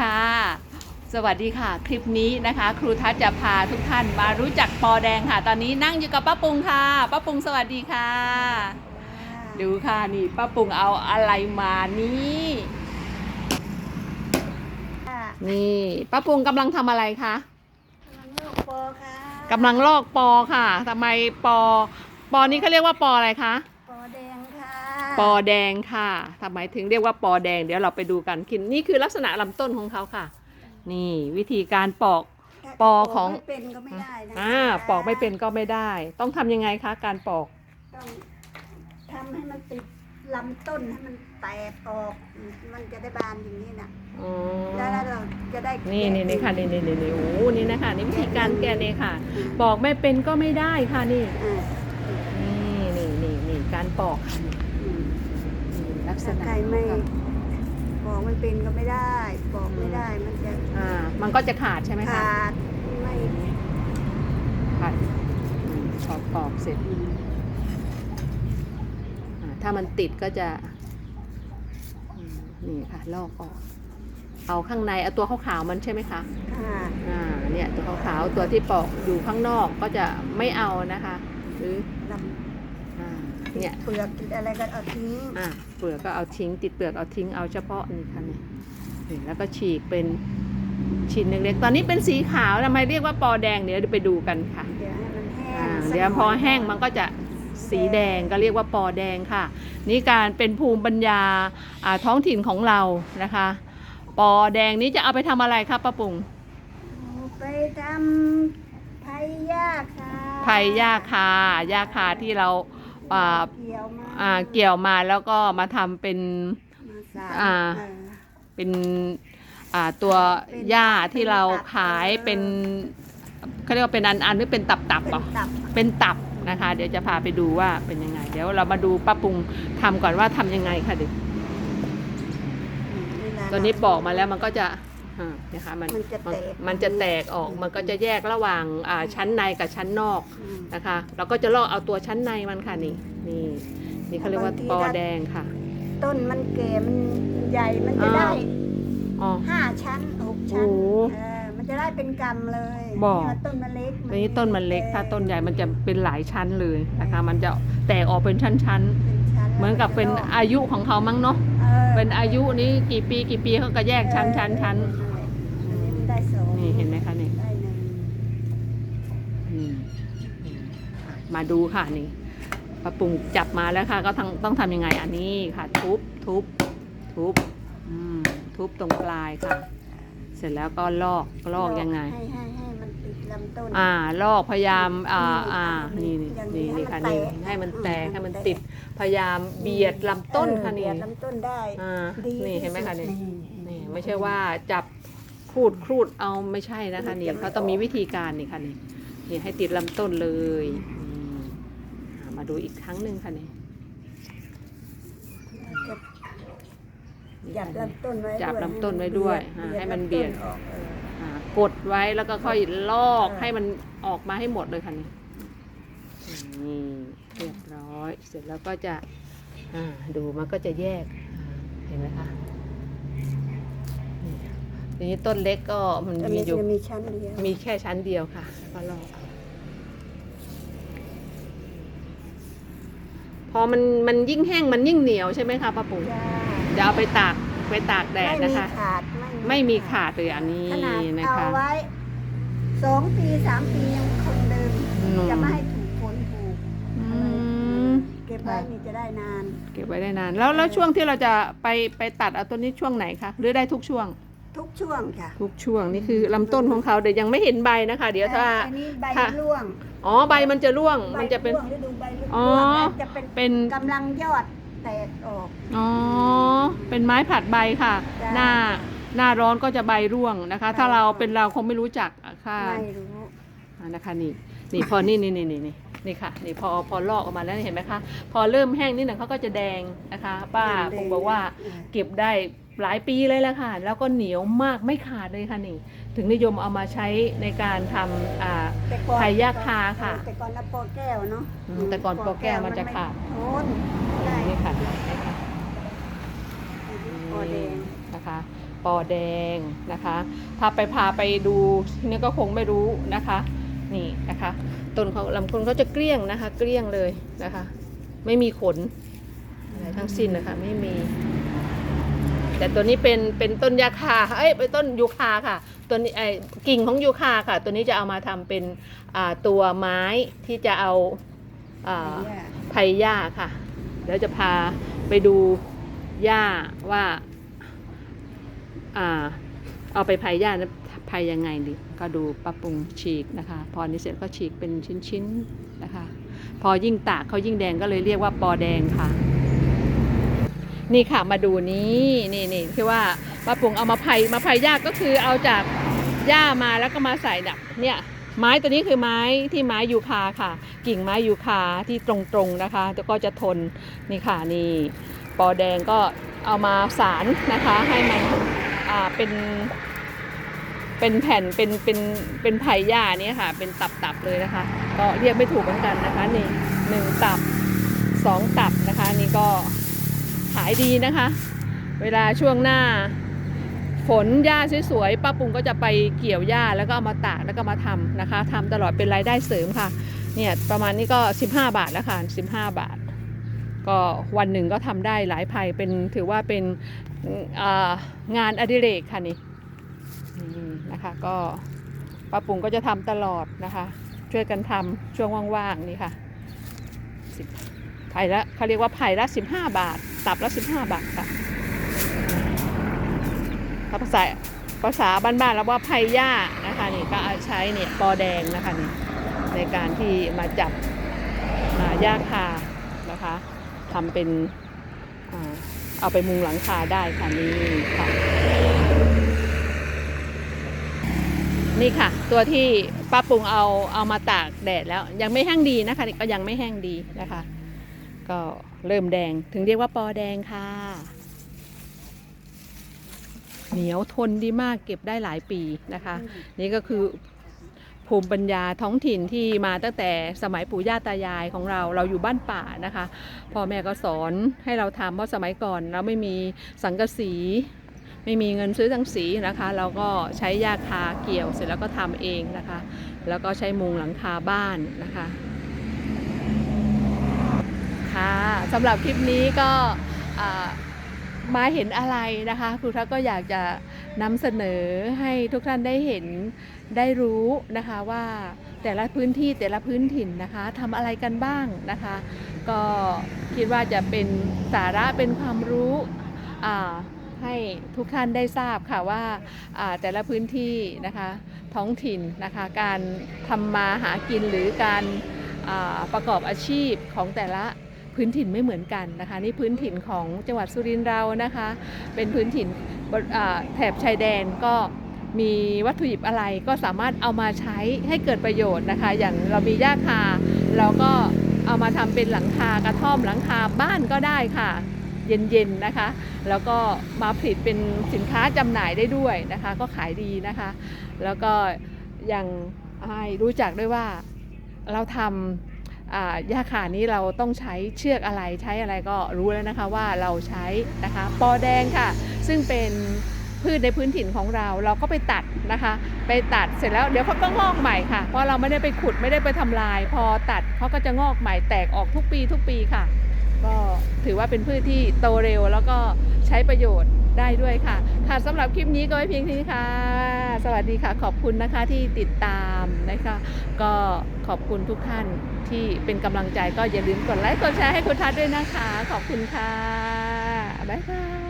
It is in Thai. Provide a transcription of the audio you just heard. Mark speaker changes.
Speaker 1: ค่ะ สวัสดีค่ะ คลิปนี้นะคะ ครูทัศน์จะพาทุกท่านมารู้จักปอแดงค่ะ ตอนนี้นั่งอยู่กับป้าปุงค่ะ ป้าปุงสวัสดีค่ะ ดูค่ะนี่ป้าปุงเอาอะไรมานี่
Speaker 2: ค่ะ
Speaker 1: นี่ป้าปุงกำลังทำอะไรคะ
Speaker 2: กำลังลูกโปค่ะ
Speaker 1: กำลังลอกปอค่ะทำไมปอ ปอนี้เขาเรียกว่าปออะไรคะ
Speaker 2: ปอแดงค่ะ
Speaker 1: ปอแดงค่ะทำไมถึงเรียกว่าปอแดง เดี๋ยวเราไปดูกันคินนี่คือลักษณะลำต้นของเขาค่ะ นี่วิธีการปอก
Speaker 2: ถ้า
Speaker 1: ปอของ
Speaker 2: ไม่เป็นก็ไม่ได้นะ
Speaker 1: อ่าปอกไม่เป็นก็ไม่ได้ ต้องทำยังไงคะการปอก
Speaker 2: ต้องทำให้มันติดลำต้นให้มันแตกออกมันจะได้บานอย่างนี้นะ
Speaker 1: อ๋อ
Speaker 2: แล้วเราจะได้
Speaker 1: นี่นี่นี่ค่ะนี่นี่นี่นี่โอ้นี่นะคะนี่วิธีการแกะนี่ค่ะ
Speaker 2: อืม
Speaker 1: ปอกไม่เป็นก็ไม่ได้ค่ะนี่
Speaker 2: อ่า
Speaker 1: นี่นี่นี่นี่การปอกค่ะ นี่
Speaker 2: อืม
Speaker 1: นี่ลักษ
Speaker 2: ถ้า
Speaker 1: ณะ
Speaker 2: ใครไม่
Speaker 1: ของ
Speaker 2: ปอกไม่เป็นก็ไม่ได้ปอกไม่ได้มันจะ
Speaker 1: เขาอ่า มันก็จะขาดใช่ไหมคะ
Speaker 2: ขาดไม่
Speaker 1: ขาดอืมพอปอกเสร็จอ่าถ้ามันติดก็จะอืมนี่ค่ะลอกออก เอาข้างในเอาตัวขาวๆมันใช่ไหมคะ
Speaker 2: ขาด
Speaker 1: อ่าเนี่ยตัวขาวๆตัวที่ปอกอยู่ข้างนอกก็จะไม่เอานะคะ หรือ
Speaker 2: ล
Speaker 1: อ่า เนี่ยำ
Speaker 2: เปลือกติดอะไรก็เอาทิ้ง
Speaker 1: อ่าเปลือกก็เอาทิ้ง ติดเปลือกเอาทิ้งเอาเฉพาะนี่ค่ะเนี่ยนี่แล้วก็ฉีกเป็นชิ้นเล็กๆ ตอนนี้เป็นสีขาวทำไมเรียกว่าปอแดงเดี๋ยวไปดูกันค่ะ
Speaker 2: เดี๋ยวให้มันแห้ง
Speaker 1: อ่า
Speaker 2: สัก
Speaker 1: เดี๋ยวพอ
Speaker 2: น่ย
Speaker 1: แห้งมันก็จะสีแดงก็เรียกว่าปอแดงค่ะ นี่การเป็นภูมิปัญญาอ่าท้องถิ่นของเรานะคะ ปอแดงนี้จะเอาไปทำอะไรครับป้าปุง
Speaker 2: ไปทำไผ่ยาคา
Speaker 1: ไผ่หญ้าคาหญ้าคาที่เรา อ่า
Speaker 2: เกี่ยวมา
Speaker 1: อ่าเกี่ยวมาแล้วก็มาทำเป็น
Speaker 2: มาสาน
Speaker 1: อ่า
Speaker 2: เออ
Speaker 1: เป็นอ่าตัว
Speaker 2: เป็น
Speaker 1: หญ้าที่เรา
Speaker 2: เป็นตับ
Speaker 1: ขาย
Speaker 2: เออ
Speaker 1: เป็นเขาเรียกว่าเป็นอันอันหรือเป็นตับตับ
Speaker 2: เป็น
Speaker 1: ๆป่ะ
Speaker 2: ตับ
Speaker 1: เป็นตับนะคะ เดี๋ยวจะพาไปดูว่าเป็นยังไง เดี๋ยวเรามาดูป้าปุงทำก่อนว่าทำยังไงค่ะเด็ก
Speaker 2: เวลา
Speaker 1: ตัวนี้ปอกมาแล้วมันก็จะอ่า นะคะมัน
Speaker 2: มันจะแตก
Speaker 1: มันจะแตกออกมันก็จะแยกระหว่างอ่าชั้นในกับชั้นนอก
Speaker 2: อืม
Speaker 1: นะคะเราก็จะลอกเอาตัวชั้นในมันค่ะนี่นี่นี่เขาเรียกว่า
Speaker 2: บางที
Speaker 1: ปอ
Speaker 2: ถ้า
Speaker 1: แดงค่ะ
Speaker 2: ต้นมันเก่มันใหญ่มันจะ
Speaker 1: อ้าว
Speaker 2: ได้
Speaker 1: อ๋อ
Speaker 2: ห้าชั้นหกชั้น
Speaker 1: โอ้โห
Speaker 2: เออมันจะได้เป็นกำเลย
Speaker 1: บอก
Speaker 2: นี่ว่าต้นมันเล็ก
Speaker 1: อันนี้ต้นมันเล็กถ้าต้นใหญ่มันจะเป็นหลายชั้นเลยนะคะ มันจะแตกออกเป็นชั้น
Speaker 2: เป็นชั้น
Speaker 1: ๆ เหมือนกับเป็น
Speaker 2: แล้ว
Speaker 1: อายุของเขามั้งเนาะ
Speaker 2: ออ
Speaker 1: เป็นอายุนี้กี่ปีกี่ปีเขาก็แยกชั้นชั้นชั้น
Speaker 2: เออนั่นแหละอันนี้มันได้สอง
Speaker 1: นี่เห็นไหมคะนี่
Speaker 2: ได้หนึ่ง
Speaker 1: อืมอืมมาดูค่ะนี่ปะปุงจับมาแล้วค่ะ ก็ต้องต้องทำยังไงอันนี้ค่ะ ทุบทุบทุบอืมทุบตรงปลายค่ะ เสร็จแล้วก็ลอกลอกยังไง
Speaker 2: ให้ให้ให้มันติดลำต้น
Speaker 1: อ่าลอกพยายามอ่า
Speaker 2: อืม
Speaker 1: อ่านี่นี่
Speaker 2: อย่างนี้
Speaker 1: นี่นี่
Speaker 2: ให้
Speaker 1: ค่ะ
Speaker 2: มัน
Speaker 1: นี่
Speaker 2: แตก
Speaker 1: ให้มันแตก
Speaker 2: อืม
Speaker 1: ให้มัน
Speaker 2: แตก
Speaker 1: ติด พยายามเบียดลำต้นค่ะ
Speaker 2: เออ
Speaker 1: นี่
Speaker 2: เบียดลำต้นได้
Speaker 1: อ่า
Speaker 2: ดี
Speaker 1: นี่เห็นไหมคะ
Speaker 2: ที่
Speaker 1: นี่
Speaker 2: สุด
Speaker 1: นี่ไม่ใช่ว่าจับครูดครูดเอาไม่ใช่นะคะนี่เขาต้องมีวิธีการนี่ค่ะนี่นี่ให้ติดลำต้นเลยอืมอ่ามาดูอีกครั้งหนึ่งค่ะนี่
Speaker 2: จับลำต้นไว้
Speaker 1: จับ
Speaker 2: ด้วย
Speaker 1: ลำต้นไว้ด้วยอ่าให้มันเบียด
Speaker 2: ลำต้นออกเออ
Speaker 1: อ่ากดไว้แล้วก็ค่อยลอก
Speaker 2: เออ
Speaker 1: ให้มันออกมาให้หมดเลยค่ะนี่นี่ เรียบร้อย เสร็จแล้วก็จะอ่าดูมันก็จะแยกอ่าเห็นไหมคะนี่ทีนี้ต้นเล็กก็มัน
Speaker 2: แต่
Speaker 1: มี
Speaker 2: มี
Speaker 1: อยู่
Speaker 2: จะมีชั้นเดียว
Speaker 1: มีแค่ชั้นเดียวค่ะก็ลอกพอมันมันยิ่งแห้งมันยิ่งเหนียวใช่ไหมคะป้าปุ๋ย
Speaker 2: จ้า
Speaker 1: เดี๋ยวเอาไปตากไปตากแดด
Speaker 2: ไม่
Speaker 1: นะ
Speaker 2: มี
Speaker 1: คะ
Speaker 2: ขาด
Speaker 1: ไม่มีขาดเลยอันนี้
Speaker 2: ขนาด
Speaker 1: นะ
Speaker 2: เอา
Speaker 1: คะ
Speaker 2: ไว้สองปีสามปียังคงเดิม
Speaker 1: อืม
Speaker 2: จะไม่ให้ ก็บไว้นี่จะได้นาน
Speaker 1: เก็บไว้ได้นาน แล้วแล้วช่วงที่เราจะไปไปตัดเอาตัวนี้ช่วงไหนคะหรือได้ทุกช่วง
Speaker 2: ทุกช่วงค่ะ
Speaker 1: ทุกช่วงนี่คือลำต้นของเขาเดี๋ยวยังไม่เห็นใบนะคะ เดี๋ยวถ้า
Speaker 2: อันนี้ใบ
Speaker 1: ถ้า
Speaker 2: ร่วง
Speaker 1: อ๋อใบมันจะร่วงมันจะเป็น
Speaker 2: ใบร่วงฤดูใบร่วง
Speaker 1: อ๋อ
Speaker 2: แล้วจะเป็น
Speaker 1: เป็น
Speaker 2: กำลังยอดแตกออก
Speaker 1: อ๋อเป็นไม้ผัดใบค่ะ
Speaker 2: จ้ะ
Speaker 1: หน้าหน้าร้อนก็จะใบร่วงนะคะถ้า
Speaker 2: ใบร่วง
Speaker 1: เราเป็นเราคงไม่รู้จักอะค่ะ
Speaker 2: ไม่รู้
Speaker 1: อ่านะคะนี่นี่พอนี่นี่นี่นี่นี่ นี่ค่ะนี่พอพอลอกออกมาแล้วเห็นไหมคะพอเริ่มแห้งนิดหนึ่งเขาก็จะแดงนะคะ ป้าคงบอกว่าเก็บได้หลายปีเลยแหละค่ะ แล้วก็เหนียวมากไม่ขาดเลยค่ะนี่ ถึงนิยมเอามาใช้ในการทำอ่า
Speaker 2: แต่ก่อน
Speaker 1: ไผ่ยาคาค่ะ
Speaker 2: แต่ก่อนนะปอแก้วเนาะ
Speaker 1: อืมแต่ก่อนปอแก้วมันจะขาด
Speaker 2: โทนได้
Speaker 1: นี่ค่ะนี่ค่ะ
Speaker 2: ปอแดง
Speaker 1: นะคะปอแดงนะคะ ถ้าไปพาไปดูนี่ก็คงไม่รู้นะคะ นี่นะคะต้นเขาลำต้นเขาจะเกลี้ยงนะคะ เกลี้ยงเลยนะคะ ไม่มีขนอะไรทั้งสิ้นนะคะไม่มี แต่ตัวนี้เป็นเป็นต้นยาคาเอ้ยเป็นต้นยูคาค่ะตัวนี้ไอ้กิ่งของยูคาค่ะ ตัวนี้จะเอามาทำเป็นอ่าตัวไม้ที่จะเอาอ่า
Speaker 2: เนี่ย
Speaker 1: ไผ่หญ้าค่ะเดี๋ยวจะพาไปดูหญ้าว่าอ่าเอาไปไผ่หญ้า นะไผ่ยังไงดีก็ดูปรับปรุงฉีกนะคะ พอนี้เสร็จก็ฉีกเป็นชิ้นๆนะคะ พอยิ่งตากเขายิ่งแดงก็เลยเรียกว่าปอแดงค่ะ นี่ค่ะมาดูนี้นี่นี่ที่ว่าป้าปรุงเอามาไผ่มาไผ่หญ้าก็คือเอาจากหญ้ามาแล้วก็มาใส่เนี่ยเนี่ยไม้ตัวนี้คือไม้ที่ไม้ยูคาค่ะ กิ่งไม้ยูคาที่ตรงๆนะคะแล้วก็จะทนนี่ค่ะนี่ปอแดงก็เอามาสารนะคะให้มันเป็น เป็นแผ่นเป็นเป็นเป็นไผ่หญ้าเนี่ยค่ะ เป็นตับๆเลยนะคะ ก็เรียกไม่ถูกเหมือนกันนะคะนี่หนึ่งตับสองตับนะคะนี่ก็ขายดีนะคะ เวลาช่วงหน้า ฝนหญ้าสวยๆป้าปุงก็จะไปเกี่ยวหญ้าแล้วก็เอามาตากแล้วก็มาทำนะคะทำตลอดเป็นรายได้เสริมค่ะเนี่ยประมาณนี้ก็ 15 บาทแล้วค่ะ15 บาท ก็วันหนึ่งก็ทำได้หลายภัยเป็นถือว่าเป็นงานอดิเรกค่ะนี่ นะคะก็ป้าปุงก็จะทำตลอดนะคะ ช่วยกันทำช่วงว่างๆนี่ค่ะไผ่ละเขาเรียกว่าไผ่ละ15บาท ตับละ15บาทค่ะถ้าภาษาภาษาบ้านๆแล้วว่าไผ่ย่านะคะนี่ก็ใช้เนี่ยปอแดงนะคะนี่ในการที่มาจับอ่าหญ้าคานะคะทำเป็นเอาไปมุงหลังคาได้ค่ะนี่ค่ะ นี่ค่ะ ตัวที่ป้าปรุงเอาเอามาตากแดดแล้ว ยังไม่แห้งดีนะคะก็ยังไม่แห้งดีนะคะ ก็เริ่มแดงถึงเรียกว่าปอแดงค่ะ เหนียวทนดีมากเก็บได้หลายปีนะคะ นี่ก็คือภูมิปัญญาท้องถิ่นที่มาตั้งแต่สมัยปู่ย่าตายายของเราเราอยู่บ้านป่านะคะพ่อแม่ก็สอนให้เราทำเพราะสมัยก่อนเราไม่มีสังกะสี ไม่มีเงินซื้อสังสีนะคะ เราก็ใช้ยาคาเกี่ยวเสร็จแล้วก็ทำเองนะคะ แล้วก็ใช้มุงหลังคาบ้านนะคะค่ะสำหรับคลิปนี้ก็มาเห็นอะไรนะคะครูทักก็อยากจะนำเสนอให้ทุกท่านได้เห็นได้รู้นะคะว่าแต่ละพื้นที่แต่ละพื้นถิ่นนะคะทำอะไรกันบ้างนะคะ ก็คิดว่าจะเป็นสาระเป็นความรู้อ่า ให้ทุกท่านได้ทราบค่ะว่าแต่ละพื้นที่นะคะท้องถิ่นนะคะการทำมาหากินหรือการประกอบอาชีพของแต่ละพื้นถิ่นไม่เหมือนกันนะคะนี่พื้นถิ่นของจังหวัดสุรินทร์เรานะคะ เป็นพื้นถิ่นแถบชายแดนก็มีวัตถุดิบอะไรก็สามารถเอามาใช้ให้เกิดประโยชน์นะคะ อย่างเรามีหญ้าคาเราก็เอามาทำเป็นหลังคากระท่อมหลังคาบ้านก็ได้ค่ะ เย็นๆนะคะ แล้วก็มาผลิตเป็นสินค้าจำหน่ายได้ด้วยนะคะ ก็ขายดีนะคะ แล้วก็ยังให้รู้จักด้วยว่าเราทำอ่าหญ้าขานี้เราต้องใช้เชือกอะไรใช้อะไรก็รู้แล้วนะคะว่าเราใช้นะคะ ปอแดงค่ะ ซึ่งเป็นพืชในพื้นถิ่นของเราเราก็ไปตัดนะคะ ไปตัดเสร็จแล้วเดี๋ยวเขาก็งอกใหม่ค่ะเพราะเราไม่ได้ไปขุดไม่ได้ไปทำลาย พอตัดเขาก็จะงอกใหม่แตกออกทุกปีทุกปีค่ะ ก็ถือว่าเป็นพืชที่โตเร็วแล้วก็ใช้ประโยชน์ได้ด้วยค่ะ ค่ะสำหรับคลิปนี้ก็ไว้เพียงเท่านี้ค่ะ สวัสดีค่ะ ขอบคุณนะคะที่ติดตามนะคะ ก็ขอบคุณทุกท่านที่เป็นกำลังใจก็อย่าลืมกดไลค์กดแชร์ให้คุณทัศด้วยนะคะ ขอบคุณค่ะ บ๊ายบาย